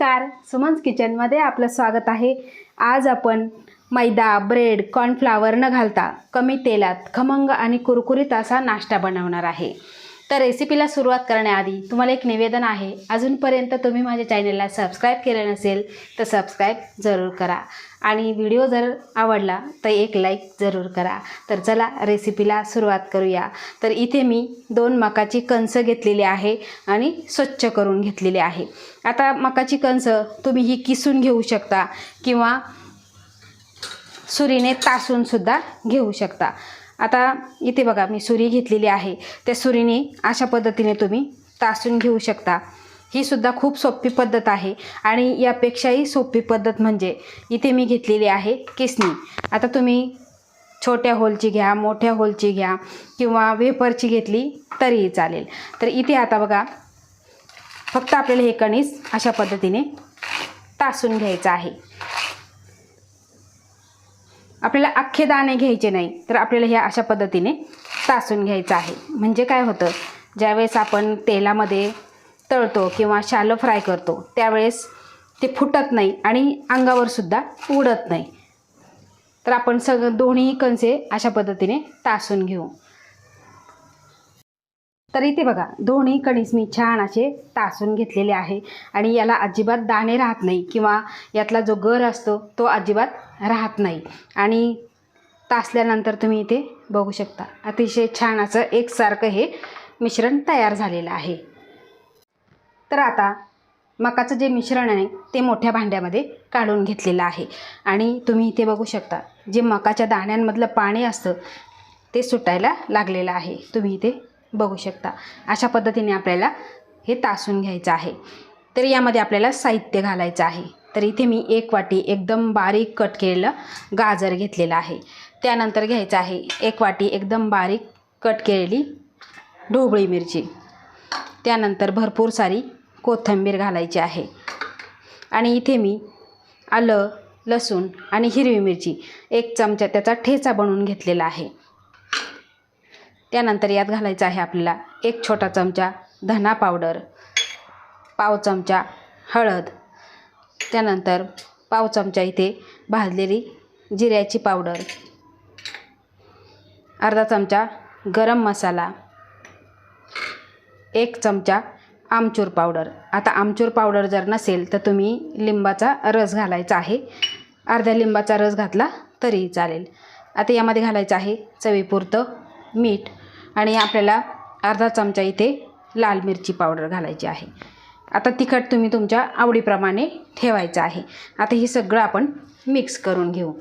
नमस्कार सुमन्स किचनमध्ये आपलं स्वागत आहे. आज आपण मैदा ब्रेड कॉर्नफ्लावर न घालता कमी तेलात खमंग आणि कुरकुरीत असा नाश्ता बनवणार आहे. तर रेसिपीला सुरुवात करण्याआधी तुम्हाला एक निवेदन आहे. अजूनपर्यंत तुम्ही माझ्या चॅनलला सबस्क्राईब केलं नसेल तर सबस्क्राईब जरूर करा. आणि व्हिडिओ जर आवडला तर एक लाईक जरूर करा. तर चला रेसिपीला सुरुवात करूया. तर इथे मी दोन मकाची कणसं घेतलेली आहे आणि स्वच्छ करून घेतलेली आहे. आता मकाची कणसं तुम्ही ही किसून घेऊ शकता किंवा सुरीने तासूनसुद्धा घेऊ शकता. आता इथे बघा मी सुरी घेतलेली आहे. त्या सुरीने अशा पद्धतीने तुम्ही तासून घेऊ शकता. ही सुद्धा खूप सोपी पद्धत आहे आणि यापेक्षाही सोपी पद्धत म्हणजे इथे मी घेतलेली आहे किसणी आता तुम्ही छोट्या होलची घ्या मोठ्या होलची घ्या किंवा वेपरची घेतली तरीही चालेल. तर इथे आता बघा फक्त आपल्याला हे कणीस अशा पद्धतीने तासून घ्यायचं आहे. आपल्याला अख्खे दाणे घ्यायचे नाही तर आपल्याला हे अशा पद्धतीने तासून घ्यायचं आहे. म्हणजे काय होतं ज्यावेळेस आपण तेलामध्ये तळतो किंवा शालो फ्राय करतो त्यावेळेस ते फुटत नाही आणि अंगावरसुद्धा उडत नाही. तर आपण सग दोन्ही कणसे अशा पद्धतीने तासून घेऊ. तर इथे बघा दोन्ही कणीस मी छान असे तासून घेतलेले आहे. आणि याला अजिबात दाणे राहत नाही किंवा यातला जो गर असतो तो अजिबात राहत नाही. आणि तासल्यानंतर तुम्ही इथे बघू शकता. अतिशय छान असं एकसारखं हे मिश्रण तयार झालेलं आहे. तर आता मकाचं जे मिश्रण आहे ते मोठ्या भांड्यामध्ये काढून घेतलेलं आहे. आणि तुम्ही इथे बघू शकता जे मकाच्या दाण्यांमधलं पाणी असतं ते सुटायला लागलेलं आहे. तुम्ही इथे बघू शकता. अशा पद्धतीने आपल्याला हे तासून घ्यायचं आहे. तर यामध्ये आपल्याला साहित्य घालायचं आहे. तर इथे मी एक वाटी एकदम बारीक कट केलेलं गाजर घेतलेलं आहे. त्यानंतर घ्यायचं आहे एक वाटी एकदम बारीक कट केलेली ढोबळी मिरची. त्यानंतर भरपूर सारी कोथिंबीर घालायची आहे. आणि इथे मी आलं लसूण आणि हिरवी मिरची एक चमचा त्याचा ठेचा बनवून घेतलेला आहे. त्यानंतर यात घालायचं आहे आपल्याला एक छोटा चमचा धना पावडर पाव चमचा हळद त्यानंतर पाव चमचा इथे भाजलेली जिऱ्याची पावडर अर्धा चमचा गरम मसाला एक चमचा आमचूर पावडर. आता आमचूर पावडर जर नसेल तर तुम्ही लिंबाचा रस घालायचा आहे. अर्ध्या लिंबाचा रस घातला तरीही चालेल. आता यामध्ये घालायचं आहे चवीपुरतं मीठ आणि आपल्याला अर्धा चमचा इथे लाल मिरची पावडर घालायची आहे. आता तिखट तुम्ही तुमच्या आवडीप्रमाणे ठेवायचं आहे. आता हे सगळं आपण मिक्स करून घेऊ.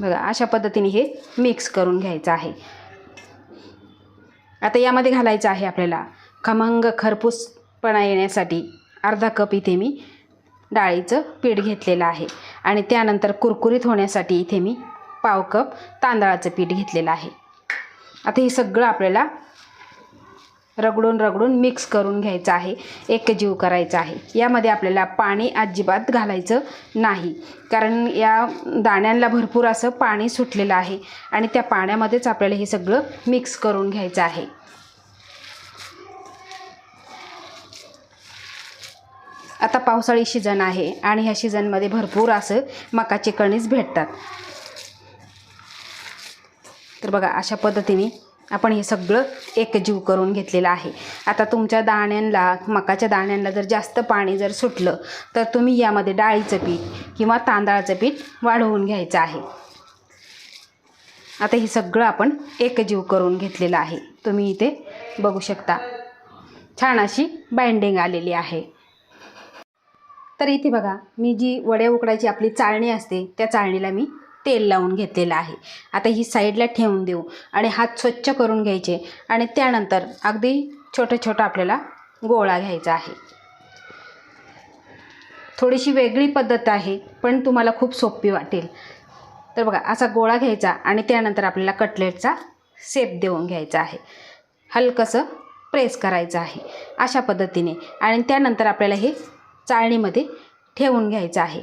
बघा अशा पद्धतीने हे मिक्स करून घ्यायचं आहे. आता यामध्ये घालायचं आहे आपल्याला खमंग खरपूसपणा येण्यासाठी अर्धा कप इथे मी डाळीचं पीठ घेतलेलं आहे. आणि त्यानंतर कुरकुरीत होण्यासाठी इथे मी पाव कप तांदळाचं पीठ घेतलेलं आहे. आता हे सगळं आपल्याला रगडून रगडून मिक्स करून घ्यायचं आहे. एकजीव करायचं आहे. यामध्ये आपल्याला पाणी अजिबात घालायचं नाही. कारण या दाण्यांना भरपूर असं पाणी सुटलेलं आहे. आणि त्या पाण्यामध्येच आपल्याला हे सगळं मिक्स करून घ्यायचं आहे. आता पावसाळी सीझन आहे आणि ह्या सीझनमध्ये भरपूर असं मकाचे कणीस भेटतात. तर बघा अशा पद्धतीने आपण हे सगळं एकजीव करून घेतलेलं आहे. आता तुमच्या दाण्यांना मकाच्या दाण्यांना जर जास्त पाणी जर सुटलं तर तुम्ही यामध्ये डाळीचं पीठ किंवा तांदळाचं पीठ वाढवून घ्यायचं आहे. आता हे सगळं आपण एकजीव करून घेतलेलं आहे. तुम्ही इथे बघू शकता. छान अशी बाइंडिंग आलेली आहे. तर इथे बघा मी जी वड्या उकडायची आपली चाळणी असते त्या चाळणीला मी तेल लावून घेतलेलं आहे. आता ही साईडला ठेवून देऊ आणि हात स्वच्छ करून घ्यायचे आणि त्यानंतर अगदी छोटं छोटं आपल्याला गोळा घ्यायचा आहे. थोडीशी वेगळी पद्धत आहे पण तुम्हाला खूप सोपी वाटेल. तर बघा असा गोळा घ्यायचा आणि त्यानंतर आपल्याला कटलेटचा सेप देऊन घ्यायचा आहे. हलकंसं प्रेस करायचं आहे अशा पद्धतीने आणि त्यानंतर आपल्याला हे चाळणीमध्ये ठेवून घ्यायचं आहे.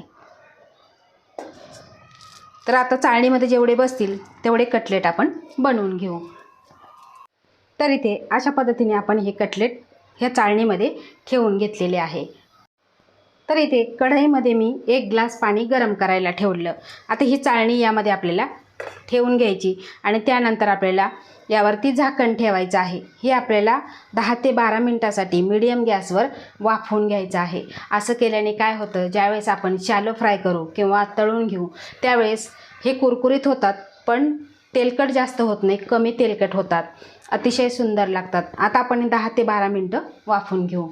तर आता चाळणीमध्ये जेवढे बसतील तेवढे कटलेट आपण बनवून घेऊ. तर इथे अशा पद्धतीने आपण हे कटलेट ह्या चाळणीमध्ये ठेवून घेतलेले आहे. तर इथे कढईमध्ये मी एक ग्लास पाणी गरम करायला ठेवलं. आता ही चाळणी यामध्ये आपल्याला ठेवून घ्यायची आणि त्यानंतर आपल्याला यावरती झाकण ठेवायचं आहे. हे आपल्याला दहा ते बारा मिनटासाठी मीडियम गॅसवर वाफवून घ्यायचं आहे. असं केल्याने काय होतं? ज्यावेळेस आपण शॅलो फ्राय करू किंवा तळून घेऊ त्यावेळेस हे कुरकुरीत होतात पण तेलकट जास्त होत नाही कमी तेलकट होतात. अतिशय सुंदर लागतात. आता आपण दहा ते बारा मिनटं वाफून घेऊ.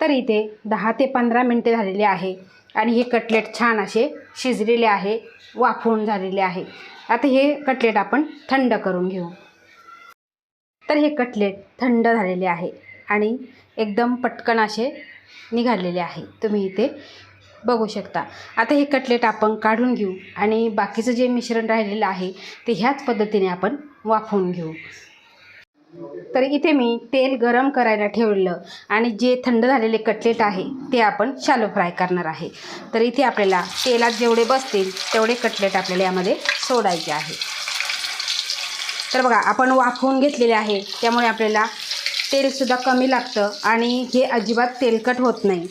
तर इथे दहा ते पंधरा मिनटे झालेली आहे. आणि हे कटलेट छान असे शिजलेले आहे वाफवून झालेले आहे. आता हे कटलेट आपण थंड करून घेऊ. तर हे कटलेट थंड झालेले आहे आणि एकदम पटकन असे निघालेले आहे. तुम्ही इथे बघू शकता. आता हे कटलेट आपण काढून घेऊ आणि बाकीचं जे मिश्रण राहिलेलं आहे ते ह्याच पद्धतीने आपण वाफवून घेऊ. तर इथे मी तेल गरम करायला ठेवलं आणि जे थंड झालेले कटलेट आहे ते आपण शालो फ्राय करणार आहे. तर इथे आपल्याला तेलात जेवढे बसतील तेवढे कटलेट आपल्याला यामध्ये सोडायचे आहे. तर बघा आपण वाफवून घेतलेले आहे. त्यामुळे आपल्याला तेलसुद्धा कमी लागतं आणि हे अजिबात तेलकट होत नाही.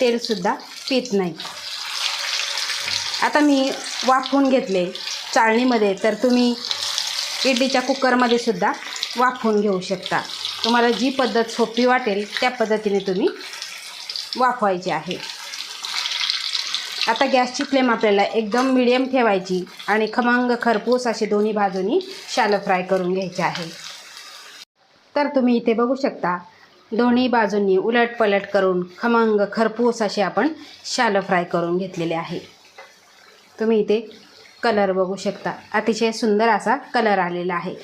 तेलसुद्धा पित नाही. आता मी वाफवून घेतले चाळणीमध्ये. तर तुम्ही इडलीच्या कुकरमध्ये सुद्धा वाफवून घेऊ शकता. तुम्हाला जी पद्धत सोपी वाटेल त्या पद्धतीने तुम्ही वाफवायची आहे. आता गॅसची फ्लेम आपल्याला एकदम मिडियम ठेवायची आणि खमंग खरपूस असे दोन्ही बाजूनी शालो फ्राय करून घ्यायचे आहे. तर तुम्ही इथे बघू शकता दोन्ही बाजूंनी उलट पलट करून खमंग खरपूस असे आपण शालो फ्राय करून घेतलेले आहे. तुम्ही इथे कलर बघू शकता. अतिशय सुंदर असा कलर आलेला आहे.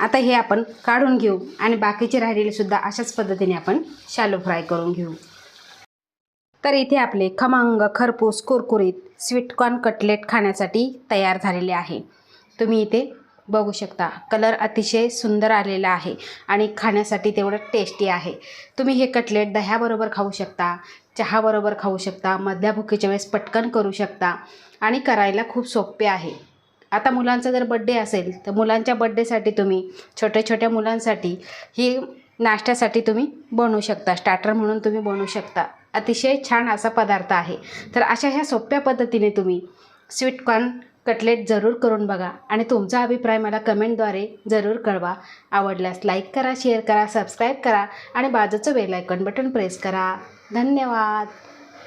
आता हे आपण काढून घेऊ आणि बाकीचे राहिलेले सुद्धा अशाच पद्धतीने आपण शालो फ्राय करून घेऊ. तर इथे आपले खमंग खरपूस कुरकुरीत स्वीटकॉर्न कटलेट खाण्यासाठी तयार झालेले आहे. तुम्ही इथे बघू शकता कलर अतिशय सुंदर आलेला आहे आणि खाण्यासाठी तेवढं टेस्टी आहे. तुम्ही हे कटलेट दह्याबरोबर खाऊ शकता चहाबरोबर खाऊ शकता मधल्या भुकेच्या वेळेस पटकन करू शकता आणि करायला खूप सोपे आहे. आता मुलांचा जर बड्डे असेल तर मुलांच्या बड्डेसाठी तुम्ही छोट्या छोट्या मुलांसाठी ही नाश्त्यासाठी तुम्ही बनवू शकता. स्टार्टर म्हणून तुम्ही बनवू शकता. अतिशय छान असा पदार्थ आहे. तर अशा ह्या सोप्या पद्धतीने तुम्ही स्वीटकॉर्न कटलेट जरूर करून बघा आणि तुमचा अभिप्राय मला कमेंटद्वारे जरूर कळवा. आवडल्यास लाईक करा शेअर करा सबस्क्राईब करा आणि बाजूचं बेलायकॉन बटन प्रेस करा. धन्यवाद!